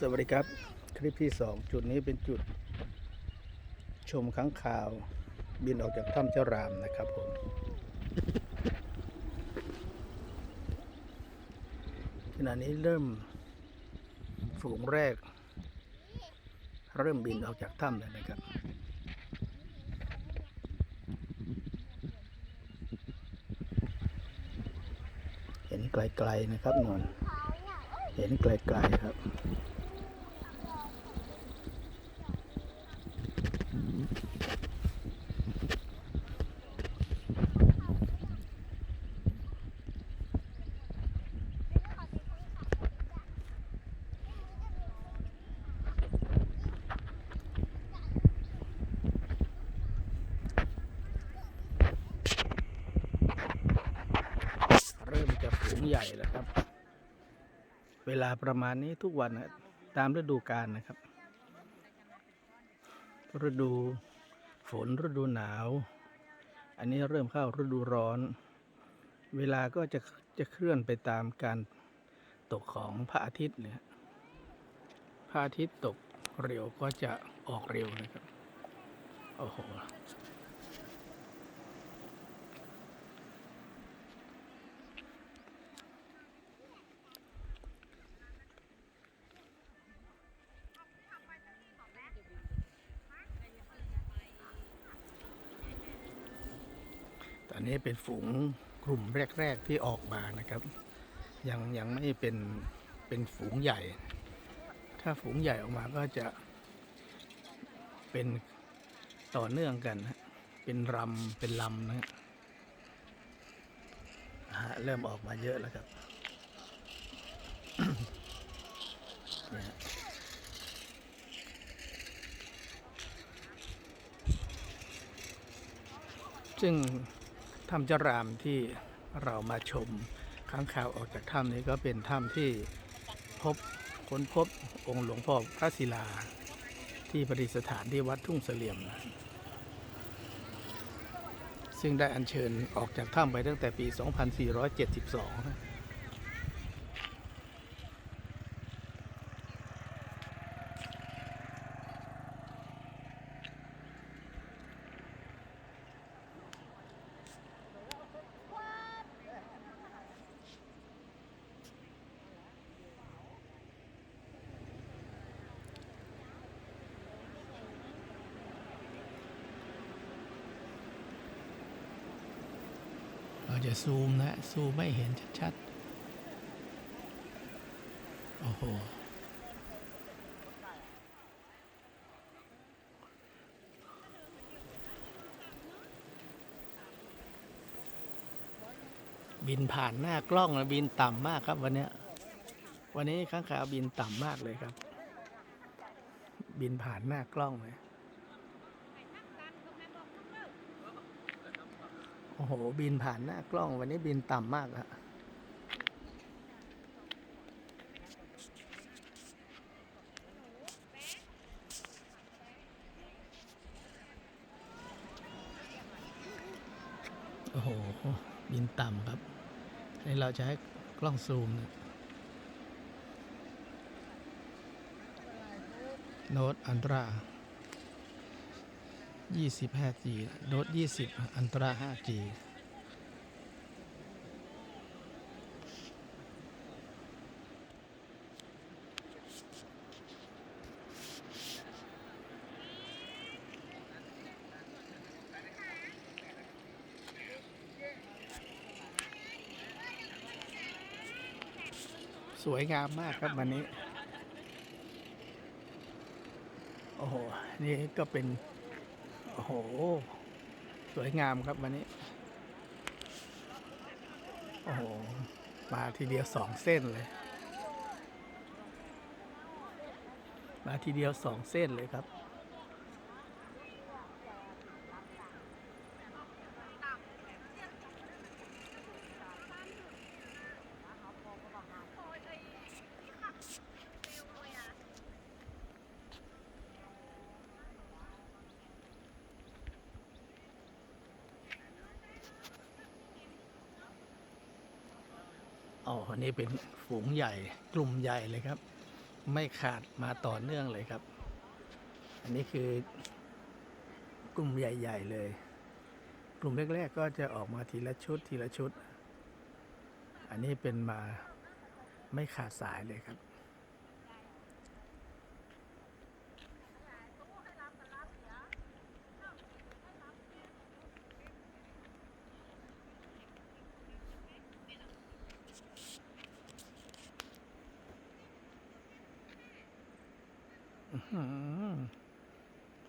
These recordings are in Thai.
สวัสดีครับ คลิปที่สองจุดนี้เป็นจุด ชมค้างคาว บินออกจากถ้ำเจ้ารามนะครับผม ขณะนี้เริ่มฝูงแรก เริ่มบินออกจากถ้ำแล้วนะครับเห็นไกลๆนะครับนนเห็นไกลๆครับ ใหญ่แล้วครับ เวลาประมาณนี้ทุกวันนะตามฤดูกาลนะครับ ฤดูฝนฤดูหนาว อันนี้เริ่มเข้าฤดูร้อน เวลาก็จะจะเคลื่อนไปตามการตกของพระอาทิตย์เนี่ยพระอาทิตย์ตกเร็วก็จะออกเร็วนะครับ โอ้โห นี้เป็นฝูงกลุ่มแรก ๆที่ออกมานะครับ ยังยังไม่เป็นเป็นฝูงใหญ่ ถ้าฝูงใหญ่ออกมาก็จะเป็นต่อเนื่องกันนะเป็นรำเป็นลำนะฮะเริ่มออกมาเยอะแล้วครับซึ่ง ถ้ำเจรามที่เรามาชมค้างคาวออกจากถ้ำนี้ก็เป็นถ้ำที่พบค้นพบองค์หลวงพ่อพระศิลา ที่ประดิษฐานที่วัดทุ่งเสลี่ยม ซึ่งได้อัญเชิญออกจากถ้ำไปตั้งแต่ปี 2472 ราจะซูมนะซูมไม่เห็นชัดๆ โอ้โห บินผ่านหน้ากล้องนะบินต่ำมากครับวันเนี้ยวันนี้ข้างขาวบินต่ำมากเลยครับ บินผ่านหน้ากล้องเลย โอ้โห บินผ่านหน้ากล้องวันนี้บินต่ำมากอะโอ้โห บินต่ำครับนี่เราจะให้กล้องซูมนะโน้ตอันตรา 20 5G โน้ต20 อันตรา 5G สวยงามมากครับวันนี้ โอ้โห นี่ก็เป็น โอ้โห สวยงามครับวันนี้ โอ้โห มาทีเดียวสองเส้นเลย มาทีเดียวสองเส้นเลยครับ อ๋ออันนี้เป็นฝูงใหญ่กลุ่มใหญ่เลยครับ ไม่ขาดมาต่อเนื่องเลยครับ อันนี้คือกลุ่มใหญ่ ๆ เลย กลุ่มแรก ๆ ก็จะออกมาทีละชุดทีละชุด อันนี้เป็นมาไม่ขาดสายเลยครับ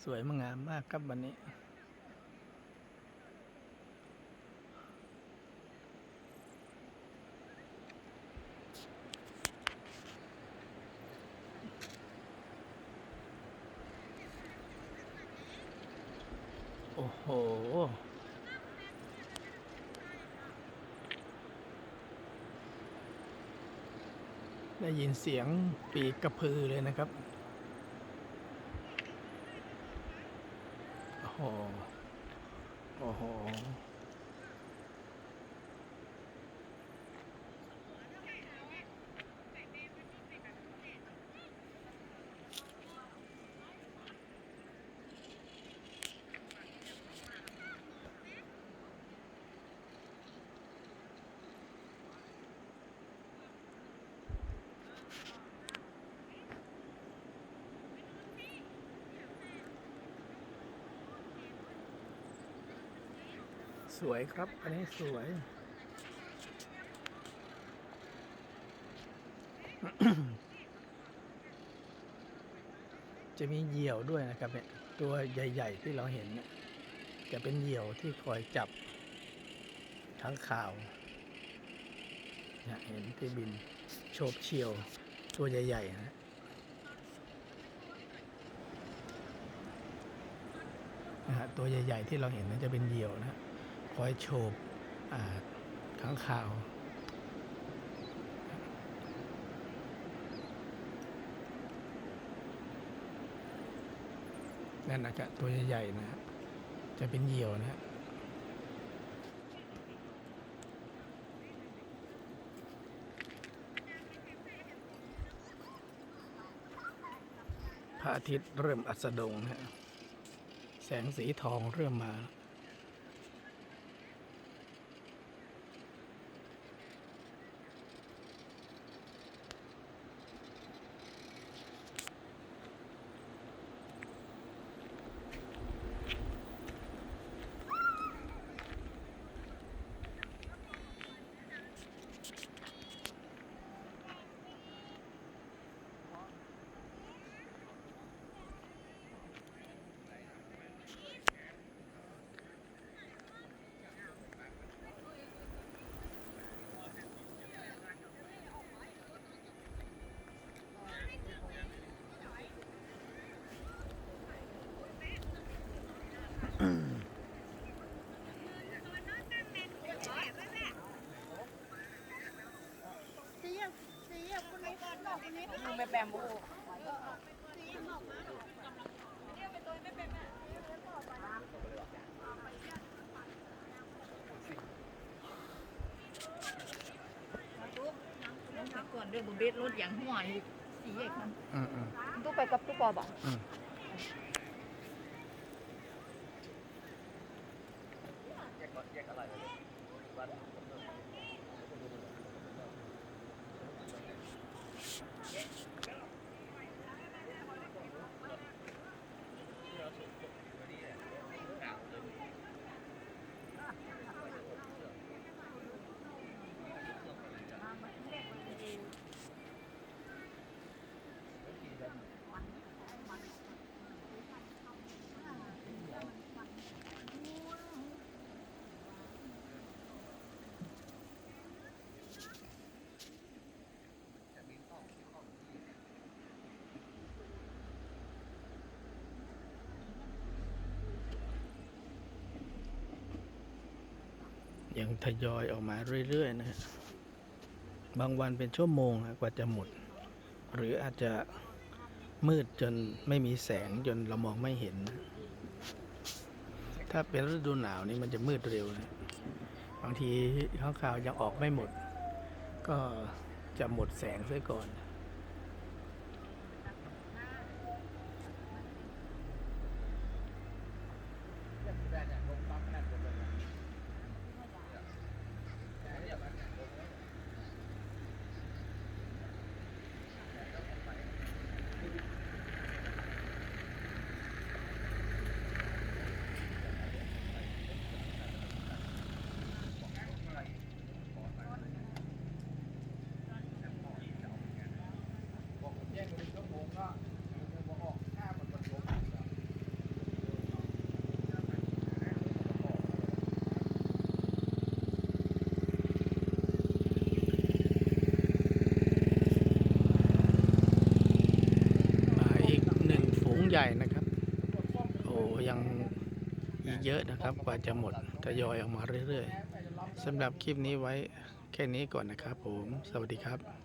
สวยมางามมากครับวันนี้ โอ้โหได้ยินเสียงปีกกระพือเลยนะครับ โอ้โห โอ้ สวยครับ อันนี้สวย จะมีเหยี่ยวด้วยนะครับเนี่ยตัวใหญ่ ๆ ที่เราเห็นเนี่ยจะเป็นเหยี่ยวที่คอยจับทั้งข่าวเนี่ยเห็นที่บินโฉบเฉี่ยวตัวใหญ่ ๆ นะนะฮะตัวใหญ่ ๆ ที่เราเห็นนั้นจะเป็นเหยี่ยวนะ คอยโฉบข้างข่าวนั่นนะครับตัวใหญ่ๆนะฮะจะเป็นเหยี่ยวนะฮะพระอาทิตย์เริ่มอัสดงนะฮะแสงสีทองเริ่มมา มึงไปแปมบูก่อนเรื่องบุเบสรถอย่างหัวอีกสีเอกมันตู้ไปกับตู้ปอบอก ยังทยอยออกมาเรื่อยๆนะฮะบางวันเป็นชั่วโมงกว่าจะหมด หรืออาจจะมืดจนไม่มีแสงจนเรามองไม่เห็น ถ้าเป็นฤดูหนาวนี่มันจะมืดเร็วนะบางทีข้างข่าวยังออกไม่หมด ก็จะหมดแสงซะก่อน ญ่นะครับ โอ้ยังอีกเยอะนะครับ กว่าจะหมดทยอยออกมาเรื่อยๆสำหรับคลิปนี้ไว้แค่นี้ก่อนนะครับผม สวัสดีครับ